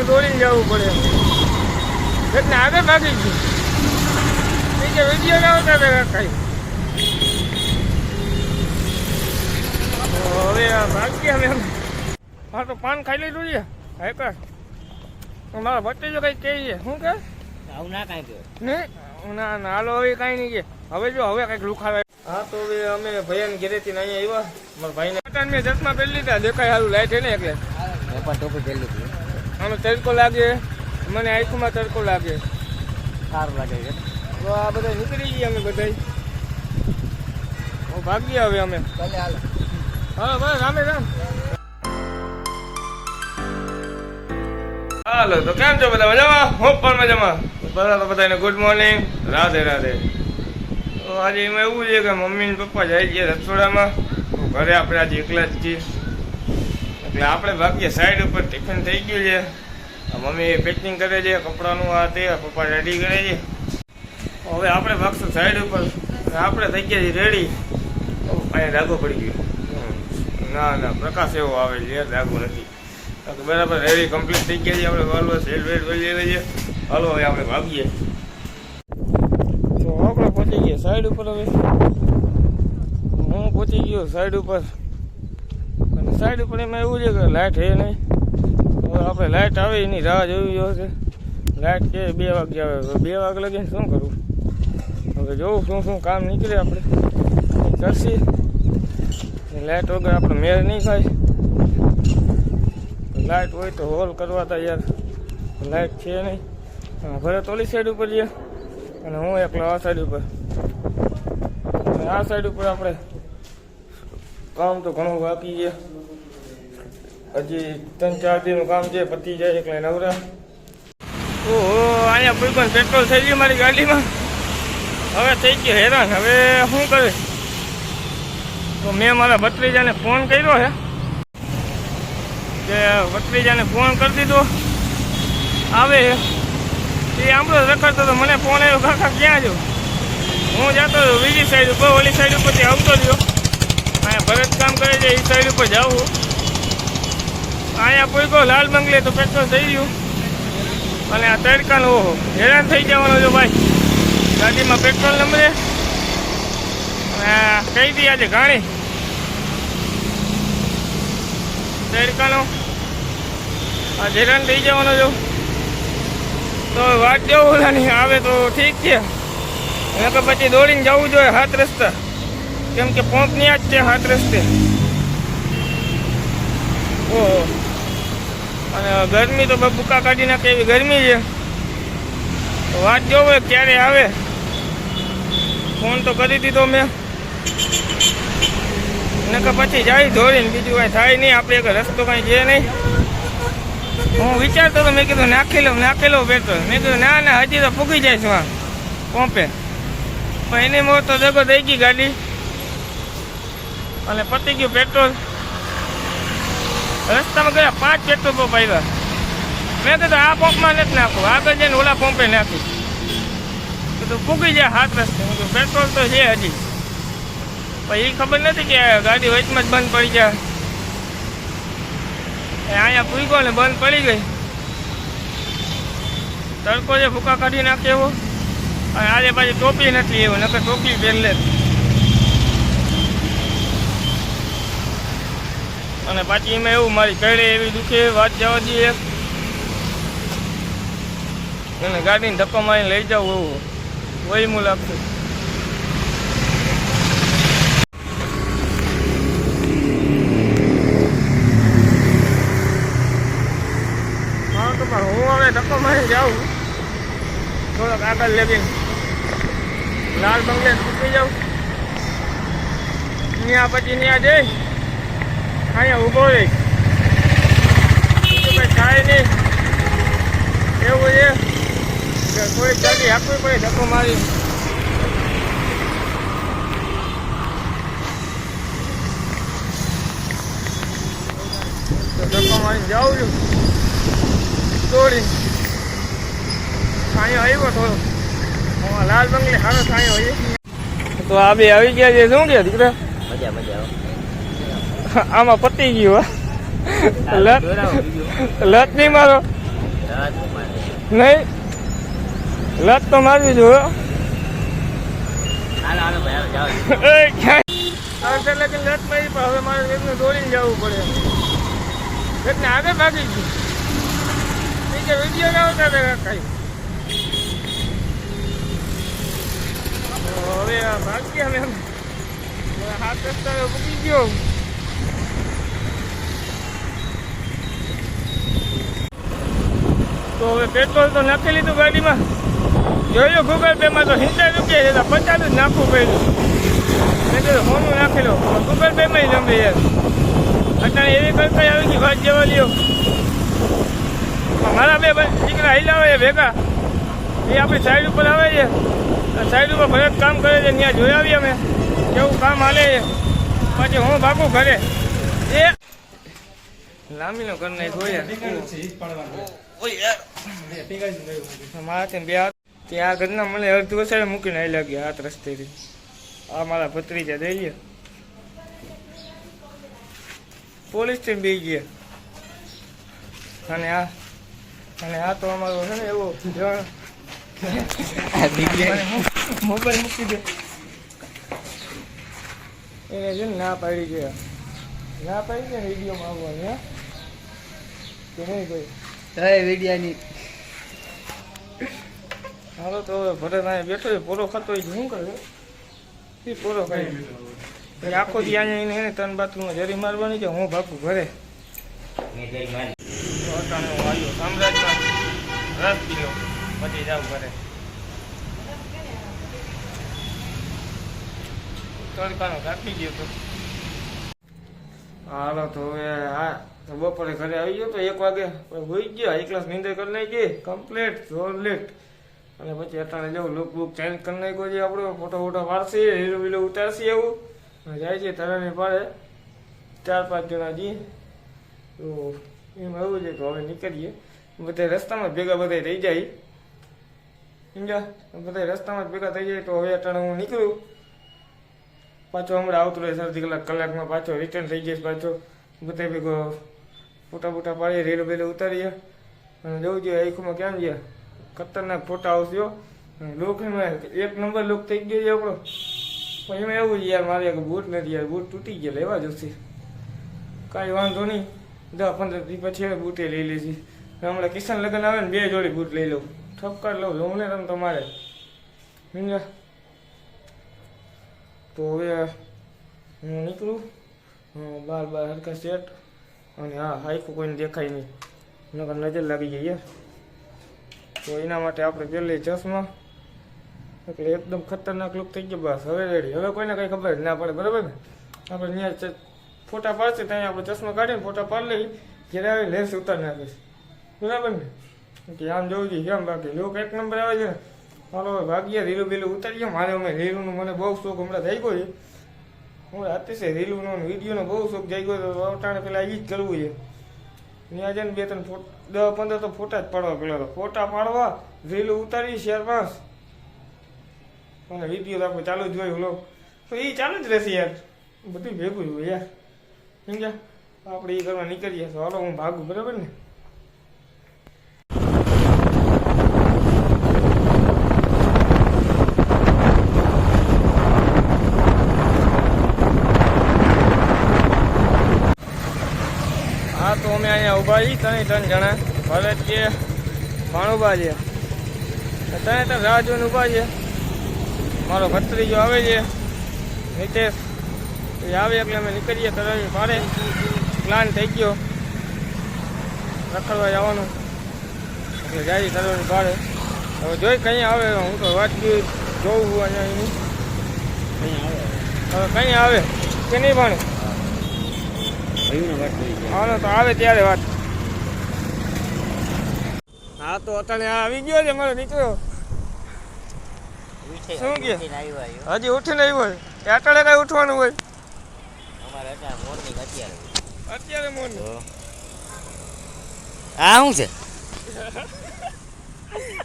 અમે દોડીને જવું પડે. એટલે આગળ ભાગી ગયું. બીજે વીડિયો ના આવતા હતા કાંઈ. તો હવે આ ભાગીએ અમે હા તો પાન ખાઈ લીધું છે. હા કર મારા ભત્રીજો કંઈક કહે છે. શું કે આવું ના કાંઈ કહે. ને? ના ના હાલો હવે કાંઈ નહીં કે હવે જો હવે કંઈક લુખાવે. હા તો હવે અમે ભૈયાને ઘેરેથી ને અહીંયા આવ્યા. મારા ભાઈને. પટાણ મેં ચશ્મા પહેરી લીધા. દેખાય સારું લાઈટ છે ને એટલે. મેં પણ ટોપી પહેરી લીધી. આનો તડકો લાગે મને આંખમાં તડકો લાગે. સારું લાગે છે. તો આ બધા નીકળી ગયા અમે બધા હું ભાગીએ હવે અમે. હા બસ રામે રામ. હાલો તો કેમ છો બધા મજામાં? હું પણ મજામાં. બધા તો બધાને ગુડ મોર્નિંગ રાધે રાધે. તો આજે એમાં એવું છે કે મમ્મી ને પપ્પા જાય છે રસોડામાં. ઘરે આપણે આજે એકલા જ છીએ. એટલે આપણે ભાગીએ સાઈડ ઉપર ટિફિન થઈ ગયું છે. મમ્મી પેકિંગ કરે છે, કપડાનું આ તે, પપ્પા રેડી કરે છે. હવે આપણે ભાગશું સાઈડ ઉપર, આપણે થઈ ગયા છીએ રેડી અહીંયા ડાઘો પડી ગયો. ના ના, પ્રકાશ એવો આવે છે ડાઘો નથી. બરાબર રેડી કમ્પ્લીટ થઈ ગયા છે, આપણે વાલવા સેલ વેલ વળી લઈએ હાલો, હવે આપણે ભાગીએ. તો આપણે પહોંચી ગયા સાઈડ ઉપર હવે. હું પહોંચી ગયો સાઈડ ઉપર. સાઈડ ઉપર એમાં એવું છે કે લાઇટ છે નહીં. હવે આપણે લાઇટ આવે એની રાહ જોવી જોઈએ લાઇટ કે બે વાગે આવે? બે વાગે લગીને શું કરવું હવે જોવું શું શું કામ નીકળે આપણે. કરશી. લાઇટ વગર આપણે મેળ નહીં થાય લાઇટ હોય તો હોલ કરવા તા યાર લાઇટ છે નહીં. હા, ઘરે તો સાઈડ ઉપર જઈએ અને હું એકલો આ સાઈડ ઉપર. આ સાઈડ ઉપર આપણે કામ તો ઘણું બાકી છે. હજી ત્રણ ચાર દિનનું કામ છે, પતી જાય એટલે નવરા. ઓહો, અહીંયા કોઈ પણ પેટ્રોલ થઈ ગયું મારી ગાડીમાં? હવે થઈ ગયું હેરાન. હવે શું કરે? તો મેં મારા ભત્રીજાને ફોન કર્યો છે કે ભત્રીજાને ફોન કરી દીધો. આવે એ આંબળો રખડતો તો મને ફોન આવ્યો, કાકા, ક્યાં જો હું જતો હતો બીજી સાઈડ ઉપર, ઓલી સાઈડ ઉપરથી આવતો રહ્યો. અહીંયા ભરત કામ કરે છે, એ સાઈડ ઉપર જાવું અહીંયા કોઈ લાલ મંગલે તો પેટ્રોલ થઈ ગયું અને આ તડકાનો, ઓહો, હેરાન થઈ જવાનો જો ભાઈ. ગાડીમાં પેટ્રોલ અને આ કઈ દી આજે ઘાણી. તડકાનો. આ હેરાન થઈ જવાનો જો. તો વાત જો ઓલાની, આવે તો ઠીક છે. નકર પછી દોડીને જવું જોઈએ હાથ રસ્તા. કેમ કે પંપ ત્યાં જ છે હાથ રસ્તે ઓહો અને ગરમી તો બુકા કાઢી નાખે એવી ગરમી છે. તો વાત જોવે ક્યારે આવે. ફોન તો કરી દીધો મેં. નકર પછી જાય ધોરીને બીજું કાંઈ થાય નહીં. આપણે એક રસ્તો કાંઈ છે નહીં. હું વિચારતો હતો, મેં કીધું નાખી લઉં નાખી લઉં પેટ્રોલ. મેં કીધું, ના ના, હજી તો ફૂગી જાય છું પંપે. પણ એની મોર તો દગો થઈ ગઈ ગાડી. અને પતી ગયું પેટ્રોલ. રસ્તામાં ગયા, પાંચ પેટ્રોલ પંપ આવ્યા મેં કીધું, આ પંપમાં નથી નાખવું આગળ જઈને ઓલા પંપે નાખી. કીધું, ફૂગી જાય હાથ રસ્તે. હું પેટ્રોલ તો છે હજી. પણ એ ખબર નથી કે ગાડી વચમાં જ બંધ પડી જાય અહીંયા ફૂકો ને બંધ પડી ગઈ. તડકો જે ફૂકા કાઢી નાખે એવો. અને આજે પાછી ટોપી નથી એવો નકર ટોપી પહેરલે. અને પાછી એમાં એવું, મારી કડે એવી દુખે, વાત જવા દઈએ. અને ગાડીને ધક્કો મારીને લઈ જાઉં એવું. વહીમું લાગતું પણ હું હવે ધક્કો મારી જાઉં. થોડોક આગળ લેવીને લાલ બંગલે ચૂકી જાઉં. ત્યાં પછી ત્યાં જઈ. અહીંયા ઊભો રહી બીજું કંઈ થાય નહીં એવું છે કે થોડીક જલ્દી આપવી પડે ધક્કો મારી તો ધક્કો મારીને જાઉં છું દોડી છાંયો આવ્યો થોડો હું લાલ બંગલે સારો છાંયો હોય તો આ બે આવી ગયા છે શું કે દીકરા મજા મજા આવે આમાં પતી ગયું. લત લત નહીં મારો નહીં. લત તો મારવી જોઈએ એટલે કે લત મારી પણ હવે મારે એકને દોડીને જવું પડે. એકને આગળ ભાગી ગયું. બીજા વીડિયો ના આવતા હતા કાંઈ. હવે ભાગી અમે એમ. હાથ રસ્તા મૂકી ગયો. તો હવે પેટ્રોલ તો નાખી લીધું ગાડીમાં. જોયું ગૂગલ પે માં તો હિંચા રૂપિયા છે, તો પચાસ જ નાખવું પડ્યું. મેં કીધું હોનું નાખી લો. ગૂગલ પે માં જમે યાર. અત્યારે એવી કરતા આવી ગઈ, વાત જવા લ્યો મારા બે દીકરા હિલા છે ભેગા. એ આપણી સાઈડ ઉપર આવે છે. સાઈડ ઉપર ભરત કામ કરે છે, ત્યાં જોઈ આવીએ અમે. કેવું કામ હાલે છે. પછી હું બાપુ ઘરે. એ લાંબીનો નહીં નાખ્યો મારાથી બે ત્યાં ઘરના મને અડધી વસાડે મૂકીને આવી લાગ્યા હાથ રસ્તેથી. આ મારા ભત્રીજા દઈ ગયા પોલીસથી બી ગયા. અને આ અને આ તો અમારો છે ને એવો જણ મોબાઈલ મૂકી દે. એને છે ને ના પાડી ગયા. ના પાડી ગયા ને વિડીયોમાં આવવાની હા? કે નહીં કોઈ? હવે વિડિયાની હાલો તો હવે ભરત અહીંયા બેઠો પોરો ખાતો હોય શું કરે? એ પોરો ખાઈ પછી આખો દી અહીંયા એને એને ત્રણ બાથરૂમમાં જરી મારવાની છે હું ભાગું ઘરે. તો અટાણે હું આવ્યો. સામ્રાજ્યમાં રસ પીલો પછી જાઉં ઘરે. તડકાનો કાપી ગયો તો. હાલો તો હવે હા બપોરે ઘરે આવી ગયો તો એક વાગે હોઈ ગયો. એક ક્લાસ નીંદર કરી નાખી. કમ્પ્લીટ લેટ અને પછી અટાણે જવું લુક બુક ચેન્જ કરી નાખ્યો છે આપણો. ફોટો ફોટો પાડશે હીરો વીલો ઉતારશે એવું. અને જાય છે તરણની પાડે ચાર પાંચ જણા જઈએ તો એમ એવું છે તો હવે નીકળીએ. બધા રસ્તામાં ભેગા બધા થઈ જાય. સમજ્યા? બધા રસ્તામાં જ ભેગા થઈ જાય તો હવે અટાણે હું નીકળું. પાછો હમણાં આવતો રહે, અડધી કલાક, કલાકમાં પાછો રિટર્ન થઈ જઈશ પાછો. બધા ભેગો ફોટા ફોટા પાડીએ, રેલો બેલો ઉતારીએ. અને જવું જોઈએ આખુમાં કેમ છે ખતરનાક ફોટા આવશે લોક એમાં એક નંબર લોક થઈ ગયો છે આપણો. પણ એમાં એવું યાર, મારે બૂટ નથી યાર બૂટ તૂટી ગયા લેવા જશે કાંઈ વાંધો નહીં. દસ પંદર દી પછી હવે બૂટે લઈ લેશી હમણાં કિશન લગ્ન આવે ને, બે જોડી બૂટ લઈ લઉં. ઠપકાર લઉં લઉં ને તમે તમારે. સમજા તો હવે હું નીકળું. બાર બાર હરખા સેટ. અને હા હાઈકું કોઈને દેખાય નહીં. નકર નજર લાગી જાય તો એના માટે આપણે પહેલી ચશ્મા. એટલે એકદમ ખતરનાક લુક થઈ ગયો, બસ. હવે રેડી હવે કોઈને કંઈ ખબર જ ના પડે, બરાબર ને? આપણે ત્યાં ફોટા પાડશે ત્યાં આપણે ચશ્મા કાઢીને ફોટા પાડી લઈ જ્યારે આવે લેન્સ ઉતારી નાખીશ. બરાબર ને? કે આમ જોવું જોઈએ, કેમ? બાકી લોક એક નંબર આવે છે ને. હાલો ભાગ્યા રીલું બીલું ઉતારીએ. મારે અમે રીલુંનું મને બહુ શોખ હમણાં થઈ ગયો છે. હું અતિશય રીલુનો વિડીયોનો બહુ શોખ જાગ્યો ગયો તો અટાણે પેલા એ જ કરવું છે. ત્યાં જઈને બે ત્રણ દસ પંદર તો ફોટા જ પાડવા પેલા તો. ફોટા પાડવા, રીલું ઉતારી, શેર પાસ અને વીડિયો તો આપણે ચાલુ જ હોય વ્લોગ તો એ ચાલુ જ રહેશે યાર. બધું ભેગું જ હોય યાર. સમજ્યા? આપણે એ કરવા નીકળીએ તો હાલો, હું ભાગું, બરાબર ને હા ઊભા છીએ ત્રણ ત્રણ જણા ભલે કે પણ ઊભા છે. ત્રણે ત્રણ રાહ જોઈને ઊભા છે. મારો ભત્રીજો આવે છે. નિતેશ એ આવે એટલે અમે નીકળીએ. તરફ પાડે પ્લાન થઈ ગયો. રખડવા જવાનું. એટલે જાય તરફ પાડે હવે જોઈ કઈ આવે. હું તો વાત જોઉં અહીંયા એની. હવે કઈ આવે? કે નહીં ભણે? હાલો તો આવે ત્યારે વાત. હા તો આ આવી ગયો છે મારો નીકળ્યો શું કે? હજી ઉઠીને આવ્યો હોય અટાણે કઈ ઉઠવાનું હોય? અમારે અત્યારે મોર્નિંગ અત્યારે અત્યારે મોન આ શું છે?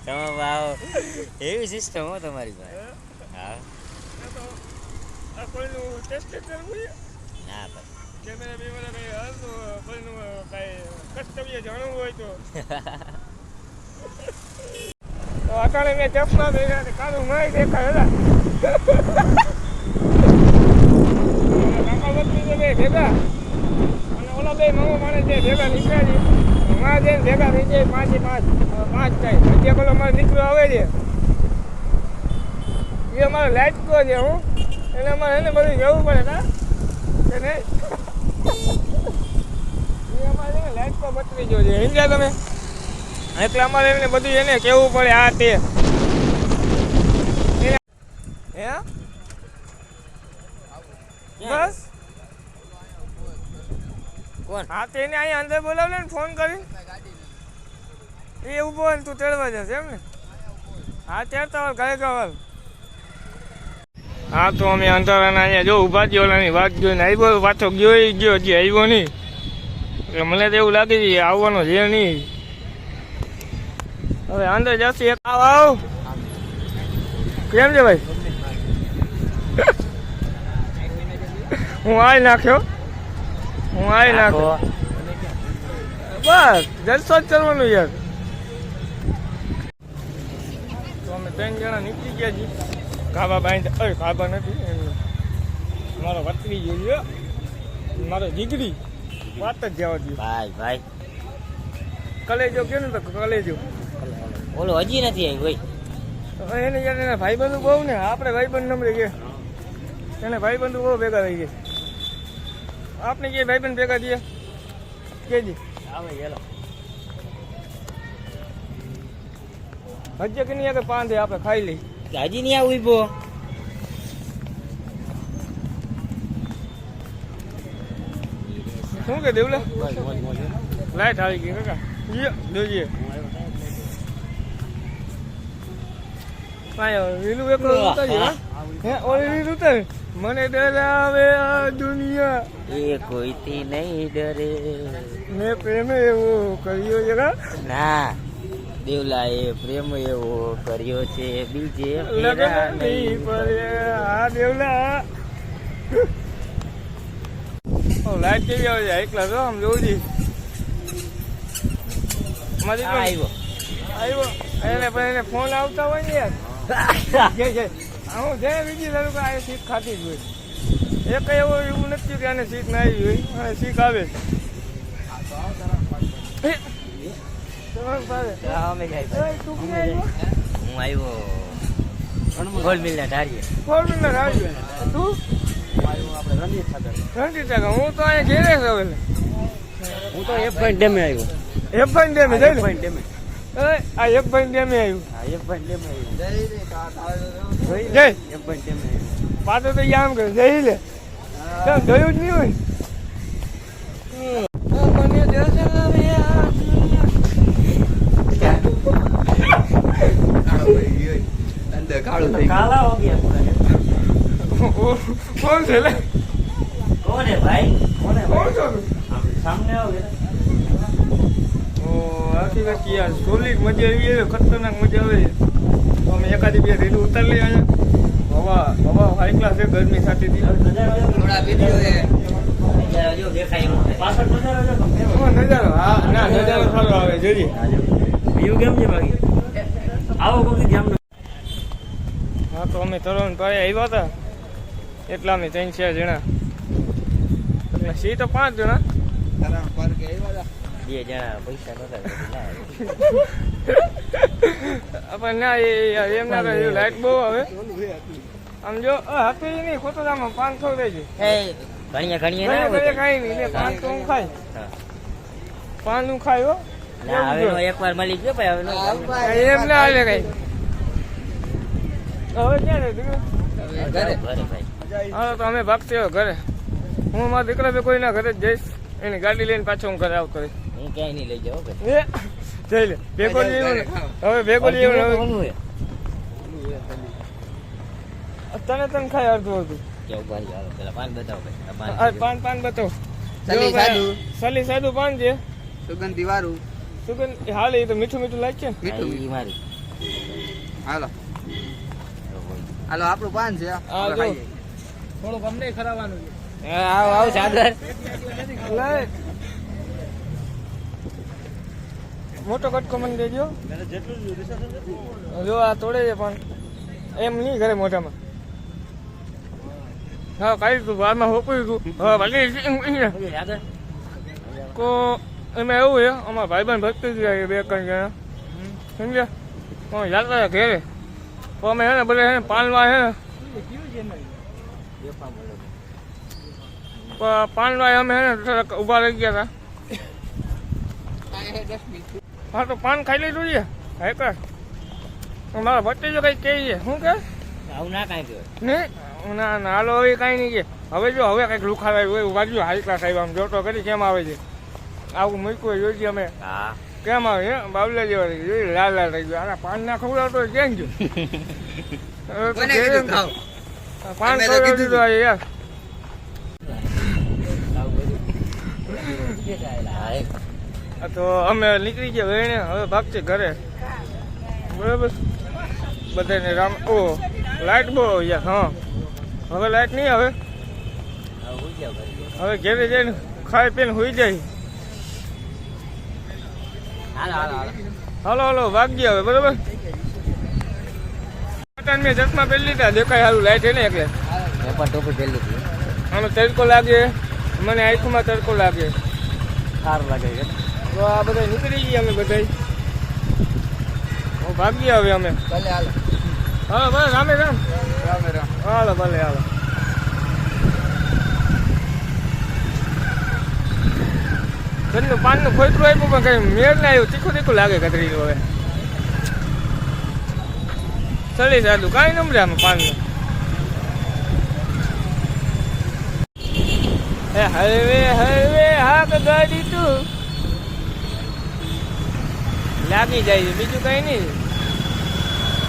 તમે ભાવ એવી સિસ્ટમ હો તમારી પાસે. હા. આ કોઈનું ટેસ્ટ કરવું ના ભાઈ. કેમેરા બેમેરા કઈ હાલતું કોઈનું કઈ કર્તવ્ય જાણવું હોય તો. અટાણે મેં ચશ્મા પહેર્યા છે, કાળું નહીં દેખાય હતા કાકા બે ભેગા. અને ઓલા બે મામા માણે જે ભેગા નીકળ્યા છે માં જઈને ભેગા થઈ જાય, પાંચે પાંચ પાંચ થાય. જે પેલો મારો દીકરો આવે છે. એ અમારે લાઈટ કો છે, હું. એને અમારે એને બધું જવું પડે કા કે નહીં? એ અમારે એને લાઈટ કો બતરી જો છે. સમજ્યા તમે? એટલે અમારે એને બધું એને કહેવું પડે આ તે. બસ. કોણ? હા તેને અહીંયા અંદર બોલાવલે ને ફોન કરી એ ઊભો હોય ને તું તેડવા જશે એમ ને? હા તેડતા હોય ઘરે કવલ હા તો અમે અંધારાના અહીંયા જો ઊભા જ ઓલાની વાત જોઈને આવ્યો પાછો ગયો ગયો હજી આવ્યો નહીં. એટલે મને તો એવું લાગે છે આવવાનો છે નહીં. હવે અંદર જશે એક. આવ આવ. કેમ છે ભાઈ? હું આવી નાખ્યો? હું આવી નાખ્યો? બસ જલસો જ કરવાનું યાર. તો અમે ત્રણ જણા નીકળી ગયા છીએ. કાબા બાંધ. અરે કાબા નથી મારો વતરી ગયો મારો દીકરી વાત જ જવા દો ભાઈ ભાઈ. કલેજો કે ને તો કલેજો. ઓલો હજી નથી આવી ભાઈ. એને યાર એના ભાઈબંધુ બહુ ને આપણે ભાઈબંધ નંબરે કે એને ભાઈબંધુ બહુ ભેગા થઈ ગયા. આપણે કે ભાઈબંધ ભેગા થયા? કેજી. આવે હેલો. હજી કે નહીં આગળ પાંધે આપણે ખાઈ લઈ હજી નહીં આવું ઊભો શું કે દેવલે? લાઈટ આવી ગઈ કાકા. જોઈએ કાંઈ હવે લીલું એકલો ઉતારી હે. ઓલી લીલું ઉતારી. મને ડરાવે આ દુનિયા. એ કોઈથી નહીં ડરે. મેં પ્રેમ એવો કર્યો જરા ના દેવલા એ પ્રેમ એવો કર્યો છે બીજે લગન નહીં નહીં પડે. આ દેવલા. લાઈટ કેવી આવે છે? એકલા તો આમ જોઉં પણ આવ્યો. આવ્યો. એને પણ એને ફોન આવતા હોય ને યાર. હું જે બીજી ધારું કે આ સીટ ખાતી જ હોય. એક એવો એવું નથી કે આને શીખ ના આવી હોય અને શીખ આવે જાય? હું આવ્યો? ગોલ મિલ ના તું? રણજીત કાકા હું તો અહીંયા ઘેરે છું હું તો એક ડેમે આવ્યો. એફ ડેમે જઈ લે. ડેમે. એ, આ એક ભાઈ ડેમે આવ્યું હા એક પોઈન્ટ ડેમે આવ્યો જય એક પોઈન્ટ ડેમે આવ્યો પાછો તો ઈ આમ કરે જઈ લે કેમ જોયું જ નહીં હોય મને અંદર કાળું થઈ ગયું કાલા હો ગયા પૂરા કોણ છે લે કોણ હે ભાઈ કોણ હે કોણ છો સામને આવો ઓ આખી યાર સોલિડ મજા આવી ખતરનાક મજા આવે. તો અમે એકાદી બે રેલું ઉતાર હવા હવા હાઈ ક્લાસ છે ગરમી સાથે થોડા વીડિયો એ. જો દેખાય એમ. પાછળ નજારો હા ના નજારો સારો આવે જોઈએ વ્યૂ કેમ છે બાકી? આવો કોઈ ધ્યાન હા તો અમે તરુણ પાસે આવ્યા હતા. એટલા અમે ત્રણ ચાર જણા. એટલે સી તો પાંચ જણા કરણ પર કે આવ્યા હતા. બે જણા પૈસા નતા ના પણ ના એ એમ ના કરે લાઈટ બહુ આવે આમ જો હતું નહીં ખોટું આમાં પાંચસો એ ઘણીએ ઘણીએ ના હોય ખાઈ નહીં લે પાંચ તો હું ખાય હા. પાંચ હું ખાયો ના હવે નો એકવાર મળી ગયો ભાઈ હવે નો એમ ના હાલે કઈ હવે ક્યાં રે ઘરે ભાઈ હા તો અમે ભાગતે ઘરે હું મારા દીકરા બે કોઈના ઘરે જ જઈશ એની ગાડી લઈને પાછો હું ઘરે આવતો રહીશ હું ક્યાંય નહીં લઈ જાવ જઈ લે. ભેગો હવે ભેગો હવે. તને તને ખાય અડધું અડધું કેવું પેલા પાન બતાવો ભાઈ પાન પાન પાન બતાવો. સલી સાદું. સલી સાદું પાન છે. સુગંધી વાળું સુગંધ હાલ એ તો મીઠું મીઠું લાગે મીઠું ઈ મારી. હાલો. હાલો આપણું પાન છે. થોડુંક અમને ખરાવાનું આવ આવ લે મોટો કટકો મને દેજો. જો આ તોડે છે પણ એમ નહીં ઘરે મોઢામાં. હા કાઢી તું બારમાં હોપ્યું તું હા ભાઈ તો એમાં એવું છે અમારા ભાઈબંધ ભક્તિ ગયા બે ત્રણ જણા. સમજ્યા? પણ જાતા ઘેરે. તો અમે હે ને બધા હે ને પાનવા હે ને. પ- અમે હે ને થોડાક ઊભા રહી ગયા હતા હા તો પાન ખાઈ લીધું છે હા કર મારા ભત્રીજો કઈ કહે છે શું કે? આવું ના કાંઈ નહીં ના? ના હાલો હવે કાંઈ નહીં કે. હવે જો હવે કંઈક લુખાવાય હોય બાજુ હાઈ ક્લાસ આવ્યો આમ જોતો કરી કેમ આવે છે? આવું મૂક્યું હોય જોઈજે અમે. કેમ આવે હે? બાબલા જેવા રહી જોઈ લાલ લાલ રહી ગયો. આના પાન ના ખવડાવતો કેમ જો? પાન ખવડાવી દીધું આ યાર. તો અમે નીકળી ગયા વેણે હવે ભાગશે ઘરે. બરાબર? બધાને રામ, ઓ, લાઈટ બહુ યાર, હા. હવે લાઈટ નહીં હવે. હવે ઘેરે જઈને ખાઈ પીને હોઈ જાય. હાલો હાલો ભાગી હવે, બરાબર? પટાણ મેં ચશ્મા પહેરી લીધા, દેખાય સારું લાઈટ હે ને એટલે. પણ તડકો લાગે. મને આંખમાં તડકો લાગે. સારું લાગે તો આ બધા નીકળી ગયા અમે બધા ભાગી હવે અમે. ભલે હાલો. હાલો ભલે રામે રામ. રામે રામ. હાલો ભલે હાલો. ઘરનું પાનનું ખોતરું આપ્યું પણ કઈ મેળ ના આવ્યું. તીખું તીખું લાગે કતરી હવે. ચડી સાદું કાંઈ નમરે આમાં પાનનું. એ હળવે હળવે હાક ગાડી તું લાગી જાય છે. બીજું કઈ નહીં.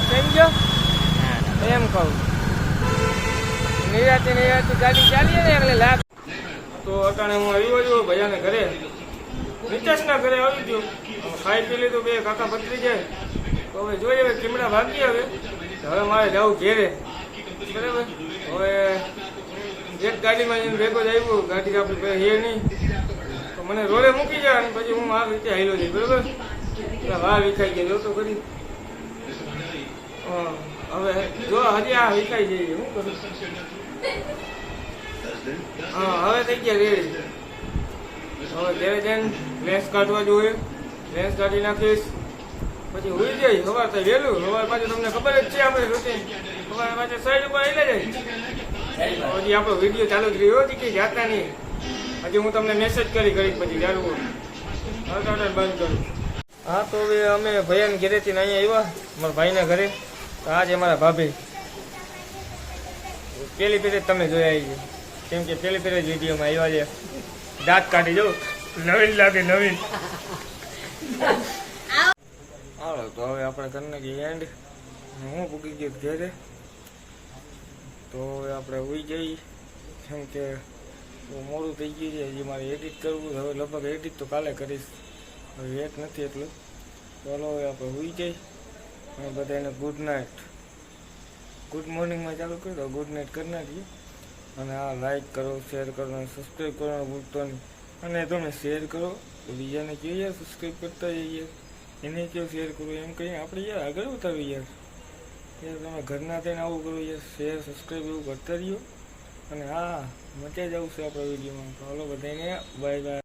સમજો એમ કહું. નિરાતે નિરાતે ગાડી ચાલીએ ને એટલે લાગ તો અટાણે હું આવ્યો છું ભૈયાને ઘરે. નિતેશના ઘરે આવી ગયો. ખાઈ પી લીધું બે કાકા પતરી જાય. તો હવે જોઈએ હવે ચીમડા ભાગી હવે હવે મારે જવું ઘેરે. બરાબર? હવે એક ગાડીમાં જઈને ભેગો જ આવ્યો. ગાડી આપણી પાસે હે નહીં. તો મને રોડે મૂકી જાય અને પછી હું આ રીતે હાલ્યો જઈ બરાબર? વાહ વિખાઈ ગયો તો કરી હવે જો હજી આ વિખાઈ જઈએ કરું? હા, હવે થઈ ગયા રેડી હવે જઈને લેન્સ કાઢવા જોઈએ લેન્સ કાઢી નાખીશ. પછી હોઈ જાય સવાર થાય વહેલું. સવાર પાછું તમને ખબર જ છે આપણે રૂટીન. સવારે પાછું સાઈડ ઉપર આવી જાય. હજી આપણો વીડિયો ચાલુ જ રહ્યો હતી કે જાતા નહીં. હજી હું તમને મેસેજ કરી કરી પછી ચાલુ હવે તો બંધ કરું. હા, તો હવે અમે ભૈયાને ઘરેથી અહીંયા આવ્યા મારા ભાઈના ઘરે. તો આજે મારા ભાભી પેલી પેલી તમે જોયા આવી કેમ કે પેલી પેલી જ વિડીયોમાં આવ્યા છે. દાંત કાઢી જો. નવીન લાગે, નવીન. હાલો, તો હવે આપણે કરી નાખીએ એન્ડ હું પૂકી ગયો ઘરે. તો હવે આપણે ઉઈ જઈ. કેમ કે મોડું થઈ ગયું છે, હજી મારે એડિટ કરવું હવે લગભગ એડિટ તો કાલે કરીશ. વેટ નથી એટલું. ચાલો હવે આપણે હોઈ જઈ અને બધાને ગુડ નાઇટ ગુડ મોર્નિંગમાં ચાલુ કરી દો ગુડ નાઇટ કરી નાખીએ. અને આ લાઈક કરો શેર કરો અને સબસ્ક્રાઈબ કરવાનું ભૂલતો નહીં. અને તમે શેર કરો બીજાને કહીએ યાર સબસ્ક્રાઈબ કરતા જઈએ એને કયો શેર કરો, એમ કહીએ આપણે યાર આગળ ઉતારવી યાર. યાર તમે ઘરના થઈને આવું કરો યાર શેર સબસ્ક્રાઈબ એવું કરતા રહ્યો. અને હા, મજા જ આવશે આપણા વિડીયોમાં. હાલો બધાને બાય બાય